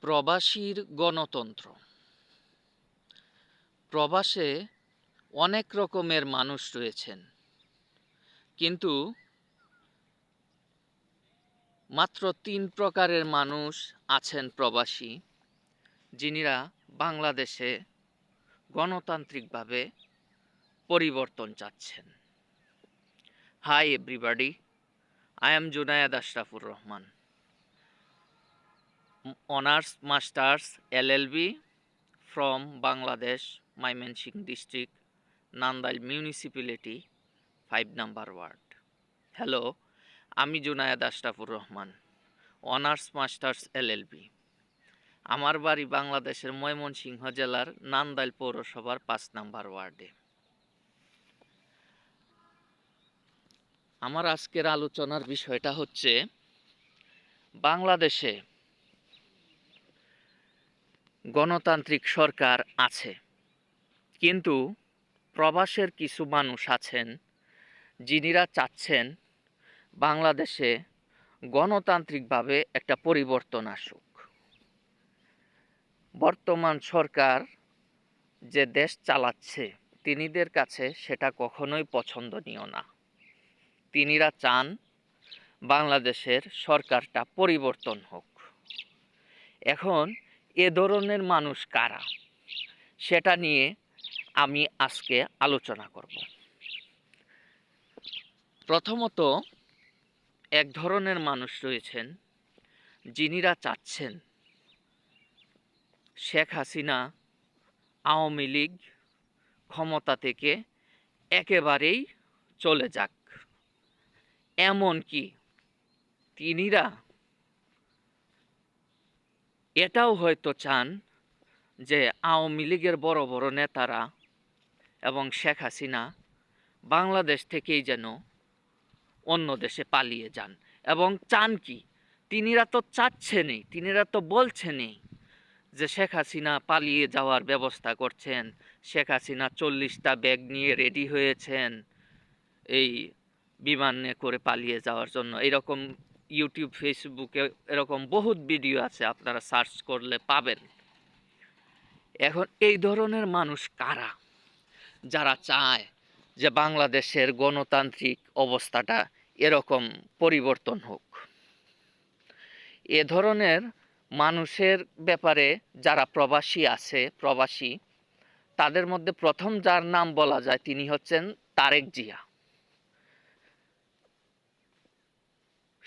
প্রবাসীর গণতন্ত্র। প্রবাসে অনেক রকমের মানুষ রয়েছেন। কিন্তু মাত্র তিন প্রকারের মানুষ আছেন প্রবাসী, যিনিরা বাংলাদেশে গণতান্ত্রিকভাবে পরিবর্তন চাচ্ছেন। Hi everybody I am Junayed Ashrafur Rahman honours, masters LLB from Bangladesh Mymensingh district Nandail municipality five number ward hello আমি Junayed Ashrafur Rahman, honours, masters LLB আমার বাড়ি বাংলাদেশের ময়মনসিংহ জেলার নান্দাইল পৌরসভার পাঁচ নাম্বার ওয়ার্ডে। আমার আজকের আলোচনার বিষয়টা হচ্ছে, বাংলাদেশে গণতান্ত্রিক সরকার আছে। কিন্তু প্রবাসের কিছু মানুষ আছেন যিনিরা চাচ্ছেন বাংলাদেশে গণতান্ত্রিকভাবে একটা পরিবর্তন আসুক। বর্তমান সরকার যে দেশ চালাচ্ছে, তিনিদের কাছে সেটা কখনোই পছন্দনীয় না। তিনিরা চান বাংলাদেশের সরকারটা পরিবর্তন হোক। এখন এ ধরনের মানুষ কারা? সেটা নিয়ে আমি আজকে আলোচনা করব। প্রথমত, এক ধরনের মানুষ রয়েছেন যিনিরা চাচ্ছেন শেখ হাসিনা আওয়ামী লীগ ক্ষমতা থেকে একেবারেই চলে যাক। এমনকি তিনিরা এটাও হয়তো চান যে আওয়ামী লীগের বড় বড় নেতারা এবং শেখ হাসিনা বাংলাদেশ থেকেই যেন অন্য দেশে পালিয়ে যান। এবং চান কি? তিনিরা তো চাচ্ছেনই, তিনিরা তো বলছেনই যে শেখ হাসিনা পালিয়ে যাওয়ার ব্যবস্থা করছেন, শেখ হাসিনা চল্লিশটা ব্যাগ নিয়ে রেডি হয়েছেন এই বিমানে করে পালিয়ে যাওয়ার জন্য। এরকম ইউটিউব ফেসবুকে এরকম বহুত ভিডিও আছে, আপনারা সার্চ করলে পাবেন। এখন এই ধরনের মানুষ কারা? যারা চায় যে বাংলাদেশের গণতান্ত্রিক অবস্থাটা এরকম পরিবর্তন হোক। এ ধরনের মানুষের ব্যাপারে যারা প্রবাসী আছে, প্রবাসী, তাদের মধ্যে প্রথম যার নাম বলা যায় তিনি হচ্ছেন তারেক জিয়া।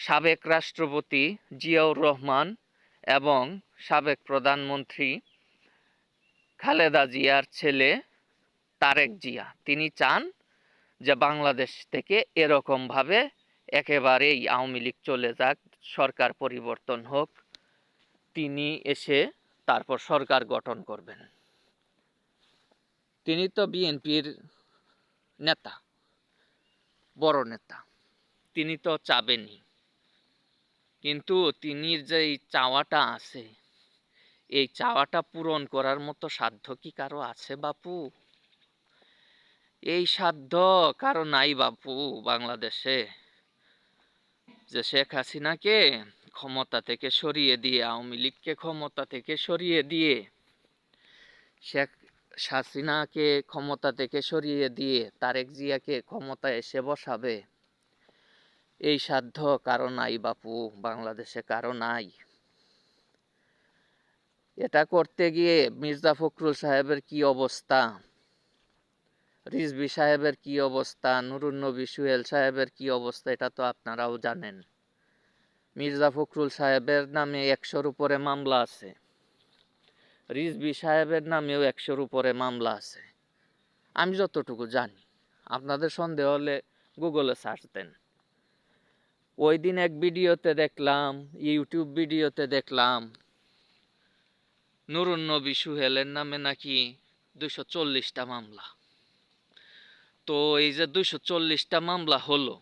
সাবেক রাষ্ট্রপতি জিয়াউর রহমান এবং সাবেক প্রধানমন্ত্রী খালেদা জিয়ার ছেলে তারেক জিয়া। তিনি চান যে বাংলাদেশ থেকে এরকমভাবে একেবারেই আওয়ামী লীগ চলে যাক, সরকার পরিবর্তন হোক। তিনি এসে তারপর সরকার গঠন করবেন। তিনি তো বিএনপির নেতা, বড় নেতা। তিনি তো চাবেনই। কিন্তু তিনি যে চাওয়াটা আছে, এই চাওয়াটা পূরণ করার মতো সাধ্য কি কারও আছে, বাপু? এই সাধ্য কারও নাই, বাপু, বাংলাদেশে। যে শেখ হাসিনাকে ক্ষমতা থেকে সরিয়ে দিয়ে, আওয়ামী লীগকে ক্ষমতা থেকে সরিয়ে দিয়ে, শেখ হাসিনাকে ক্ষমতা থেকে সরিয়ে দিয়ে, তারেক জিয়াকে ক্ষমতায় এসে বসাবে এই সাধ্য কারও নাই বাপু, বাংলাদেশে কারও নাই। এটা করতে গিয়ে মির্জা ফখরুল সাহেবের কি অবস্থা? রিজবি সাহেবের কি অবস্থা? নুরুন নবী সুহেল সাহেবের কি অবস্থা? এটা তো আপনারাও জানেন। মির্জা ফখরুল সাহেবের নামে একশোর উপরে মামলা আছে। রিজবি সাহেবের নামেও একশোর উপরে মামলা আছে। আমি যতটুকু জানি। আপনাদের সন্দেহ হলে গুগলে সার্চ দেন। ওই দিন এক ভিডিওতে দেখলাম, ইউটিউব ভিডিওতে দেখলাম, নুরুন নবী সুহেলের নামে নাকি দুশো চল্লিশটা মামলা। তো এই যে দুইশো চল্লিশটা মামলা হলো,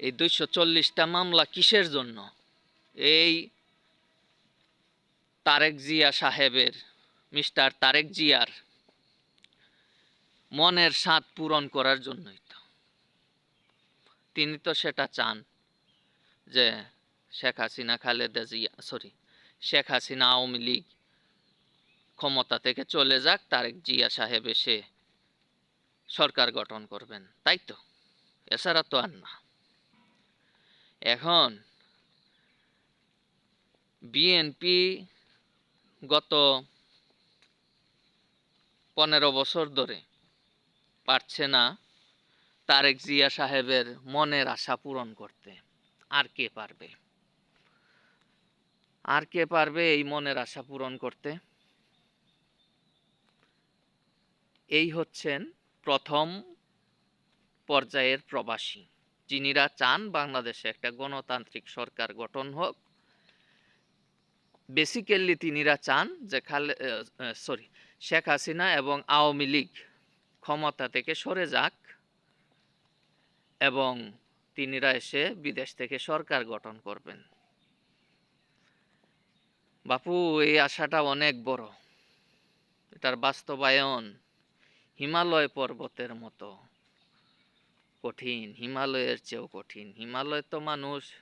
এই দুইশো চল্লিশটা মামলা কিসের জন্য? এই তারেক জিয়া সাহেবের, মিস্টার তারেক জিয়ার মনের স্বাদ পূরণ করার জন্যই। তিনি তো সেটা চান যে শেখ হাসিনা, খালেদা জিয়া সরি শেখ হাসিনা আওয়ামী লীগ ক্ষমতা থেকে চলে যাক, তারেক জিয়া সাহেব এসে সরকার গঠন করবেন, তাই তো? এছাড়া তো আর না। এখন বিএনপি গত পনেরো বছর ধরে পারছে না তারেক জিয়া সাহেবের মনের আশা পূরণ করতে। আর কে পারবে? আর কে পারবে এই মনের আশা পূরণ করতে? এই হচ্ছেন প্রথম পর্যায়ের প্রবাসী। যিনিরা চান বাংলাদেশে একটা গণতান্ত্রিক সরকার গঠন হোক। বেসিক্যালি তিনিরা চান যে খালে সরি শেখ হাসিনা এবং আওয়ামী লীগ ক্ষমতা থেকে সরে যাক। এবং তিনিরা এসে বিদেশ থেকে সরকার গঠন করবেন। বাপু, এই আশাটা অনেক বড়। এটার বাস্তবায়ন হিমালয় পর্বতের মতো। কঠিন, হিমালয়ের চেয়েও কঠিন। হিমালয় তো মানুষ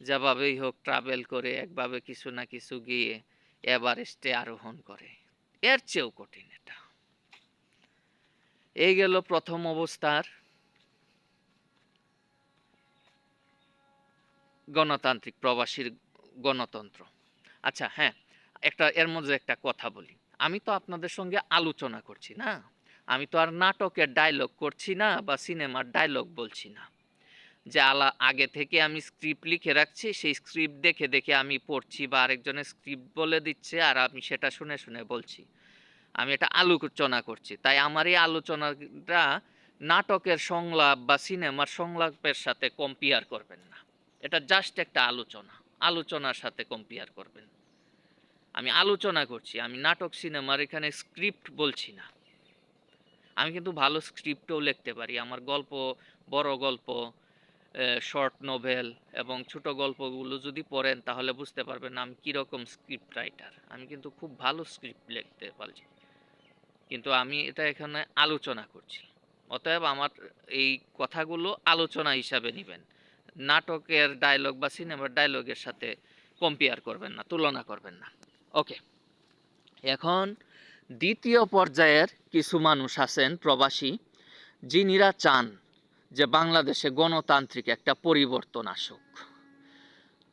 যেভাবেই হোক ট্রাভেল করে, একভাবে কিছু না কিছু গিয়ে এভারেস্টে আরোহণ করে। এর চেয়েও কঠিন এটা। এই গেল প্রথম অবস্থার গণতান্ত্রিক প্রবাসীর গণতন্ত্র। আচ্ছা হ্যাঁ একটা, এর মধ্যে একটা কথা বলি। আমি তো আপনাদের সঙ্গে আলোচনা করছি না। আমি তো আর নাটকের ডায়লগ করছি না বা সিনেমার ডায়লগ বলছি না। যে আলা, আগে থেকে আমি স্ক্রিপ্ট লিখে রাখছি, সেই স্ক্রিপ্ট দেখে দেখে আমি পড়ছি বা আরেকজনের স্ক্রিপ্ট বলে দিচ্ছে আর আমি সেটা শুনে শুনে বলছি। আমি এটা আলোচনা করছি। তাই আমার এই আলোচনাটা নাটকের সংলাপ বা সিনেমার সংলাপের সাথে কম্পেয়ার করবেন না। এটা জাস্ট একটা আলোচনা। আলোচনার সাথে কম্পেয়ার করবেন। আমি আলোচনা করছি, আমি নাটক সিনেমার এখানে স্ক্রিপ্ট বলছি না। আমি কিন্তু ভালো স্ক্রিপ্টও লিখতে পারি। আমার গল্প, বড় গল্প শর্ট নোভেল এবং ছোট গল্পগুলো যদি পড়েন তাহলে বুঝতে পারবেন আমি কীরকম স্ক্রিপ্ট রাইটার আমি কিন্তু খুব ভালো স্ক্রিপ্ট লিখতে পারছি। কিন্তু আমি এটা এখানে আলোচনা করছি। অতএব আমার এই কথাগুলো আলোচনা হিসাবে নেবেন। নাটকের ডায়লগ বা সিনেমার ডায়লগের সাথে কম্পেয়ার করবেন না, তুলনা করবেন না। ওকে এখন দ্বিতীয় পর্যায়ের কিছু মানুষ আছেন প্রবাসী, যিনিরা চান যে বাংলাদেশে গণতান্ত্রিক একটা পরিবর্তন আসুক।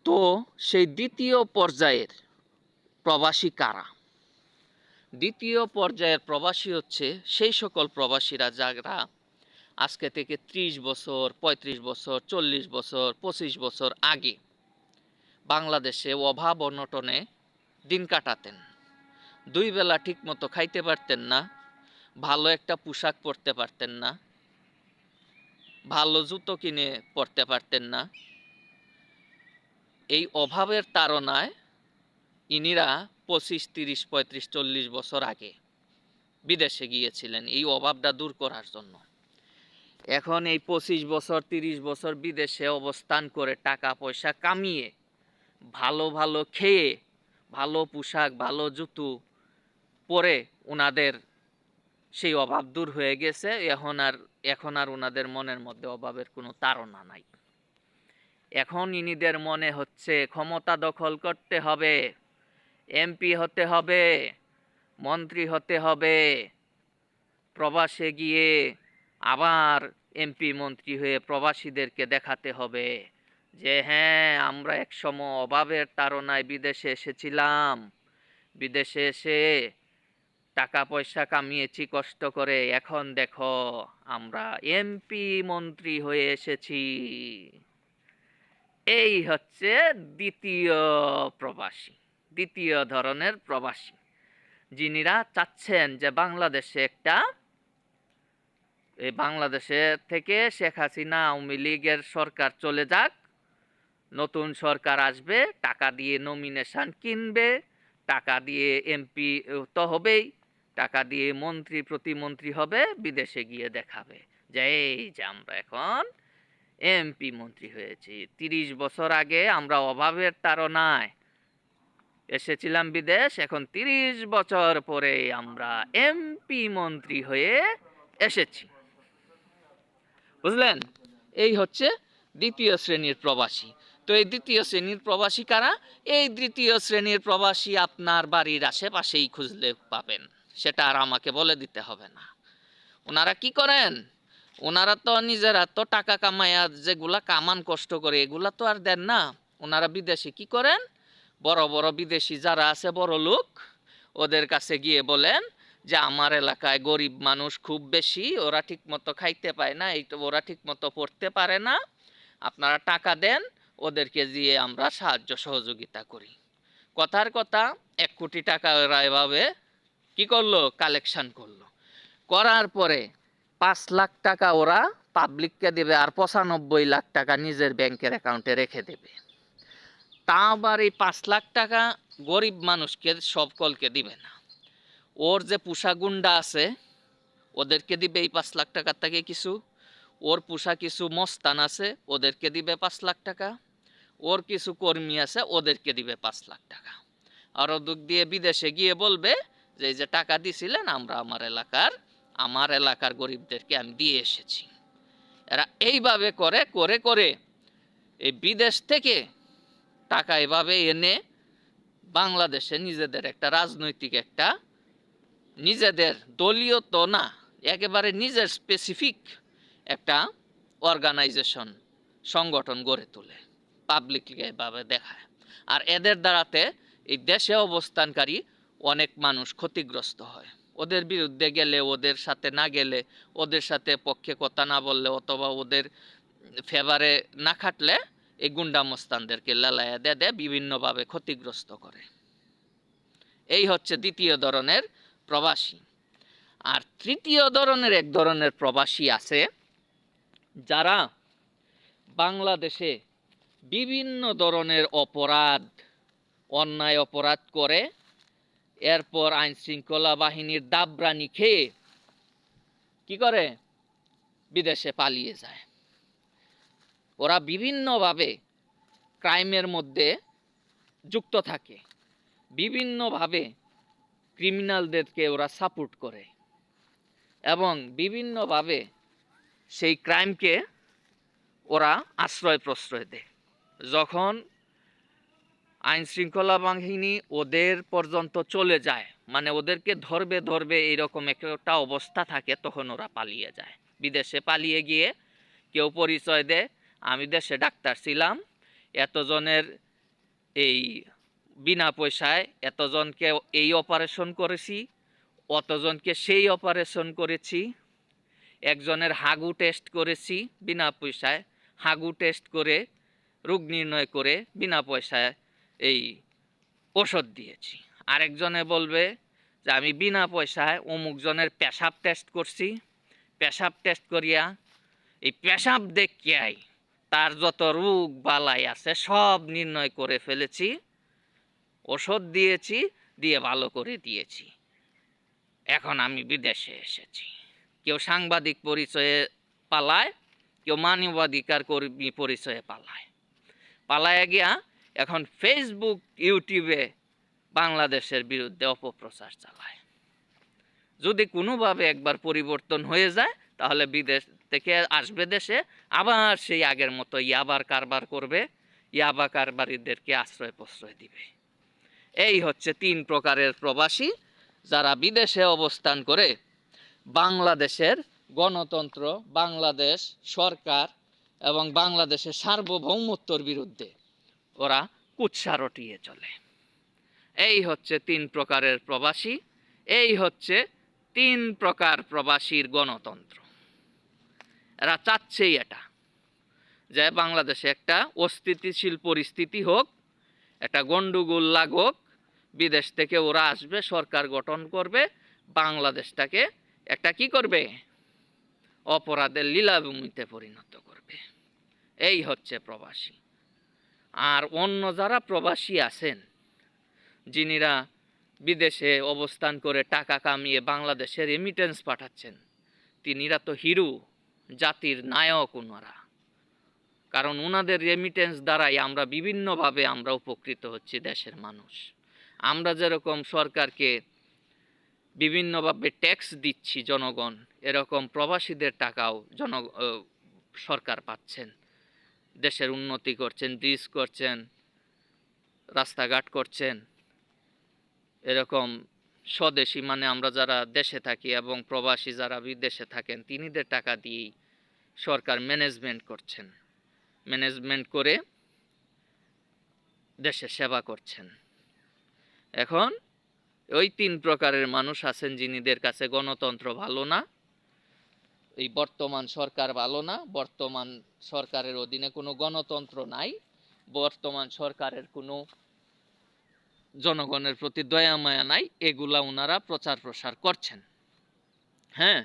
তো সেই দ্বিতীয় পর্যায়ের প্রবাসী কারা? দ্বিতীয় পর্যায়ের প্রবাসী হচ্ছে সেই সকল প্রবাসীরা যারা আজকে থেকে ত্রিশ বছর ৩৫ বছর, চল্লিশ বছর, পঁচিশ বছর আগে বাংলাদেশে অভাব অনটনে দিন কাটাতেন। দুই বেলা ঠিক মতো খাইতে পারতেন না, ভালো একটা পোশাক পরতে পারতেন না, ভালো জুতো কিনে পরতে পারতেন না। এই অভাবের তাড়নায় ইনিরা পঁচিশ, তিরিশ, পঁয়ত্রিশ, চল্লিশ বছর আগে বিদেশে গিয়েছিলেন, এই অভাবটা দূর করার জন্য। এখন এই পঁচিশ বছর, তিরিশ বছর বিদেশে অবস্থান করে টাকা পয়সা কামিয়ে, ভালো ভালো খেয়ে, ভালো পোশাক, ভালো জুতো পরে ওনাদের সেই অভাব দূর হয়ে গেছে। এখন আর এখন আর ওনাদের মনের মধ্যে অভাবের কোনো তাড়না নাই। এখন ইনিদের মনে হচ্ছে ক্ষমতা দখল করতে হবে এমপি হতে হবে, মন্ত্রী হতে হবে, প্রবাসে গিয়ে আবার এমপি মন্ত্রী হয়ে প্রবাসীদেরকে দেখাতে হবে যে হ্যাঁ আমরা একসময় অভাবের তাড়নায় বিদেশে এসেছিলাম। বিদেশে এসে টাকা পয়সা কামিয়েছি কষ্ট করে। এখন দেখো, আমরা এমপি মন্ত্রী হয়ে এসেছি। এই হচ্ছে দ্বিতীয় প্রবাসী, দ্বিতীয় ধরনের প্রবাসী। যিনিরা চাচ্ছেন যে বাংলাদেশে একটা এই বাংলাদেশে থেকে শেখ হাসিনা আওয়ামী লীগের সরকার চলে যাক। নতুন সরকার আসবে, টাকা দিয়ে নমিনেশন কিনবে, টাকা দিয়ে এমপি তো হবেই, টাকা দিয়ে মন্ত্রী, প্রতিমন্ত্রী হবে, বিদেশে গিয়ে দেখাবে। যে এই যে আমরা এখন এমপি মন্ত্রী হয়েছি, তিরিশ বছর আগে আমরা অভাবের তাড়নায় এসেছিলাম বিদেশ, এখন তিরিশ বছর পরে আমরা এমপি মন্ত্রী হয়ে এসেছি। বুঝলেন? এই হচ্ছে দ্বিতীয় শ্রেণির প্রবাসী। তো এই দ্বিতীয় শ্রেণির প্রবাসী কারা? এই দ্বিতীয় শ্রেণির প্রবাসী আপনার বাড়ির আশেপাশেই খুঁজলে পাবেন। সেটা আর আমাকে বলে দিতে হবে না। ওনারা কি করেন? ওনারা তো নিজেরা তো টাকা কামায়া যেগুলা কামান কষ্ট করে, এগুলা তো আর দেন না। ওনারা বিদেশে কি করেন? বড় বড় বিদেশি যারা আছে, বড় লোক, ওদের কাছে গিয়ে বলেন যে আমার এলাকায় গরিব মানুষ খুব বেশি, ওরা ঠিক মতো খাইতে পায় না, এই ওরা ঠিক মতো পড়তে পারে না। আপনারা টাকা দেন, ওদেরকে দিয়ে আমরা সাহায্য সহযোগিতা করি। কথার কথা, এক কোটি টাকা ওরা এভাবে কি করল? কালেকশন করল। করার পরে পাঁচ লাখ টাকা ওরা পাবলিককে দেবে আর পঁচানব্বই লাখ টাকা নিজের ব্যাংকের অ্যাকাউন্টে রেখে দেবে। তা আবার এই পাঁচ লাখ টাকা গরিব মানুষকে সকলকে দিবে না। ওর যে পুষা গুন্ডা আছে, ওদেরকে দিবে এই পাঁচ লাখ টাকার থেকে কিছু। ওর পুষা কিছু মস্তান আছে, ওদেরকে দিবে পাঁচ লাখ টাকা। ওর কিছু কর্মী আছে, ওদেরকে দিবে পাঁচ লাখ টাকা। আর ওদিক দিয়ে বিদেশে গিয়ে বলবে যে, এই যে টাকা দিছিলেন, আমরা আমার এলাকার আমার এলাকার গরিবদেরকে আমি দিয়ে এসেছি। এরা এইভাবে করে করে করে এই বিদেশ থেকে টাকা এভাবে এনে বাংলাদেশে নিজেদের একটা রাজনৈতিক একটা নিজেদের দলীয় তো না, একেবারে নিজের স্পেসিফিক একটা অর্গানাইজেশন সংগঠন গড়ে তোলে পাবলিককে এভাবে দেখায়। আর এদের দ্বারাতে এই দেশে অবস্থানকারী অনেক মানুষ ক্ষতিগ্রস্ত হয়। ওদের বিরুদ্ধে গেলে, ওদের সাথে না গেলে, ওদের সাথে পক্ষে কথা না বললে অথবা ওদের ফেভারে না খাটলে এই গুন্ডামস্তানদেরকে লালায়া দে দে বিভিন্নভাবে ক্ষতিগ্রস্ত করে। এই হচ্ছে দ্বিতীয় ধরনের প্রবাসী। আর তৃতীয় ধরনের এক ধরনের প্রবাসী আছে যারা বাংলাদেশে বিভিন্ন ধরনের অপরাধ, অন্যায় অপরাধ করে, এরপর আইন শৃঙ্খলা বাহিনীর দাবরানি খেয়ে কি করে? বিদেশে পালিয়ে যায়। ওরা বিভিন্নভাবে ক্রাইমের মধ্যে যুক্ত থাকে। বিভিন্নভাবে ক্রিমিনালদেরকে ওরা সাপোর্ট করে। এবং বিভিন্নভাবে সেই ক্রাইমকে ওরা আশ্রয় প্রশ্রয় দেয়। যখন আইন শৃঙ্খলা বাহিনী ওদের পর্যন্ত চলে যায় মানে ওদেরকে ধরবে ধরবে এইরকম একটা অবস্থা থাকে, তখন ওরা পালিয়ে যায়। বিদেশে পালিয়ে গিয়ে কেউ পরিচয় দেয়, আমি দেশে ডাক্তার ছিলাম, এতজনের এই বিনা পয়সায় এতজনকে এই অপারেশন করেছি, অতজনকে সেই অপারেশন করেছি, একজনের হাগু টেস্ট করেছি বিনা পয়সায়, হাগু টেস্ট করে, রোগ নির্ণয় করে বিনা পয়সায় এই ওষুধ দিয়েছি। আরেকজনে বলবে যে আমি বিনা পয়সায় অমুকজনের পেশাব টেস্ট করছি, পেশাব টেস্ট করিয়া এই পেশাব দেখিয়াই তার যত রোগ বালাই আছে সব নির্ণয় করে ফেলেছি। ওষুধ দিয়েছি, দিয়ে ভালো করে দিয়েছি। এখন আমি বিদেশে এসেছি। কেউ সাংবাদিক পরিচয়ে পালায়, কেউ মানবাধিকার কর্মী পরিচয়ে পালায়। পালায় গিয়া এখন ফেসবুক ইউটিউবে বাংলাদেশের বিরুদ্ধে অপপ্রচার চালায়। যদি কোনোভাবে একবার পরিবর্তন হয়ে যায়, তাহলে বিদেশ থেকে আসবে দেশে, আবার সেই আগের মতো ইয়াবার কারবার করবে, ইয়াবা কারবারিদেরকে আশ্রয় প্রশ্রয় দিবে। এই হচ্ছে তিন প্রকারের প্রবাসী যারা বিদেশে অবস্থান করে। বাংলাদেশের গণতন্ত্র, বাংলাদেশ সরকার এবং বাংলাদেশের সার্বভৌমত্বর বিরুদ্ধে ওরা কুৎসা রটিয়ে চলে। এই হচ্ছে তিন প্রকারের প্রবাসী, এই হচ্ছে তিন প্রকার প্রবাসীর গণতন্ত্র। এরা চাচ্ছেই এটা, যে বাংলাদেশে একটা অস্থিতিশীল পরিস্থিতি হোক, একটা গন্ডগোল লাগুক বিদেশ থেকে ওরা আসবে, সরকার গঠন করবে, বাংলাদেশটাকে একটা কি করবে? অপরাধের লীলাভূমিতে পরিণত করবে। এই হচ্ছে প্রবাসী। আর অন্য যারা প্রবাসী আছেন, যিনিরা বিদেশে অবস্থান করে টাকা কামিয়ে বাংলাদেশে রেমিটেন্স পাঠাচ্ছেন, তিনিরা তো হিরু, জাতির নায়ক ওনারা কারণ ওনাদের রেমিটেন্স দ্বারাই আমরা বিভিন্নভাবে আমরা উপকৃত হচ্ছি দেশের মানুষ। আমরা যেরকম সরকারকে বিভিন্নভাবে ট্যাক্স দিচ্ছি জনগণ, এরকম প্রবাসীদের টাকাও জন সরকার পাচ্ছেন। দেশের উন্নতি করছেন ব্রিজ করছেন, রাস্তাঘাট করছেন। এরকম স্বদেশী মানে আমরা যারা দেশে থাকি এবং প্রবাসী যারা বিদেশে থাকেন, তিনিদের টাকা দিয়েই সরকার ম্যানেজমেন্ট করছেন। ম্যানেজমেন্ট করে দেশের সেবা করছেন। এখন ওই তিন প্রকারের মানুষ আছেন যিনিদের কাছে গণতন্ত্র ভালো না, এই বর্তমান সরকার ভালো না, বর্তমান সরকারের অধীনে কোনো গণতন্ত্র নাই, বর্তমান সরকারের কোনো জনগণের প্রতি দয়া, মায়া নাই, এগুলা ওনারা প্রচার প্রসার করছেন। হ্যাঁ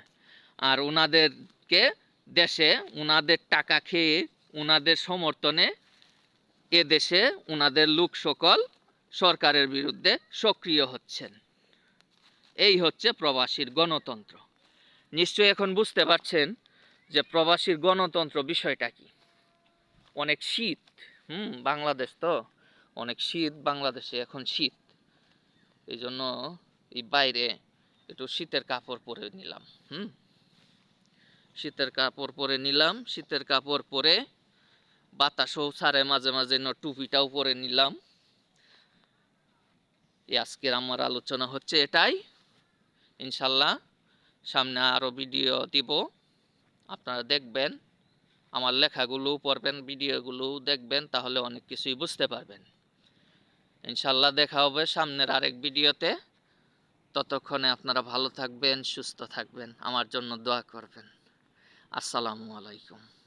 আর ওনাদেরকে দেশে ওনাদের টাকা খেয়ে ওনাদের সমর্থনে এ দেশে ওনাদের লোক সকল সরকারের বিরুদ্ধে সক্রিয় হচ্ছেন। এই হচ্ছে প্রবাসীর গণতন্ত্র। নিশ্চয়ই এখন বুঝতে পারছেন যে প্রবাসীর গণতন্ত্র বিষয়টা কি। অনেক শীত, হুম, বাংলাদেশ তো। অনেক শীত, বাংলাদেশে এখন শীত। এই জন্য এই বাইরে একটু শীতের কাপড় পরে নিলাম, হুম। শীতের কাপড় পরে নিলাম, শীতের কাপড় পরে বাতাসও ছাড়ে মাঝে মাঝে, টুপিটাও পরে নিলাম। এই আজকের আমার আলোচনা হচ্ছে এটাই। ইনশাল্লাহ সামনে আরও ভিডিও দিব। আপনারা দেখবেন, আমার লেখাগুলো পড়বেন ভিডিওগুলো দেখবেন, তাহলে অনেক কিছুই বুঝতে পারবেন। ইনশাল্লাহ দেখা হবে সামনের আরেক ভিডিওতে। ততক্ষণে আপনারা ভালো থাকবেন, সুস্থ থাকবেন। আমার জন্য দোয়া করবেন। আসসালামু আলাইকুম।